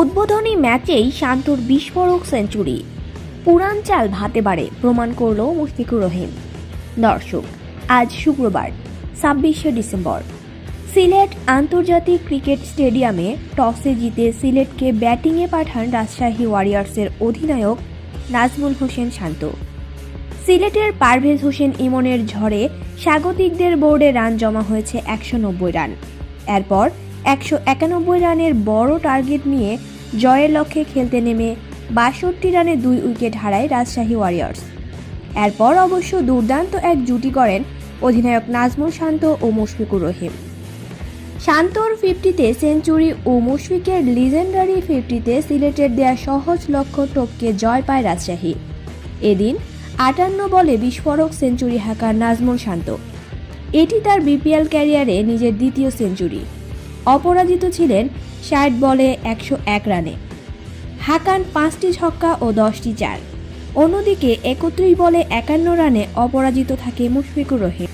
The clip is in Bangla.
উদ্বোধনী ম্যাচেই শান্তর বিস্ফোরক সেঞ্চুরি। পুরান চাল ভাতে বাড়ে, প্রমাণ করল মুশফিকুর রহিম। দর্শক, আজ শুক্রবার, ছাব্বিশে ডিসেম্বর। সিলেট আন্তর্জাতিক ক্রিকেট স্টেডিয়ামে টসে জিতে সিলেটকে ব্যাটিংয়ে পাঠান রাজশাহী ওয়ারিয়ার্সের অধিনায়ক নাজমুল হোসেন শান্ত। সিলেটের পারভেজ হোসেন ইমনের ঝড়ে স্বাগতিকদের বোর্ডে রান জমা হয়েছে একশো নব্বই রান। এরপর একশো একানব্বই রানের বড় টার্গেট নিয়ে জয়ের লক্ষ্যে খেলতে নেমে বাষট্টি রানে দুই উইকেট হারায় রাজশাহী ওয়ারিয়ার্স। এরপর অবশ্য দুর্দান্ত এক জুটি করেন অধিনায়ক নাজমুল শান্ত ও মুশফিকুর রহিম। শান্তর ফিফটিতে সেঞ্চুরি ও মুশফিকের লিজেন্ডারি ফিফটিতে সিলেটের দেয়া সহজ লক্ষ্য টপকে জয় পায় রাজশাহী। এদিন আটান্ন বলে বিস্ফোরক সেঞ্চুরি হাঁকার নাজমুল শান্ত। এটি তার বিপিএল ক্যারিয়ারে নিজের দ্বিতীয় সেঞ্চুরি। অপরাজিত ছিলেন ষাট বলে একশো এক রানে। হাকান পাঁচটি ছক্কা ও দশটি চার। অন্যদিকে একত্রিশ বলে একান্ন রানে অপরাজিত থাকে মুশফিকুর রহিম।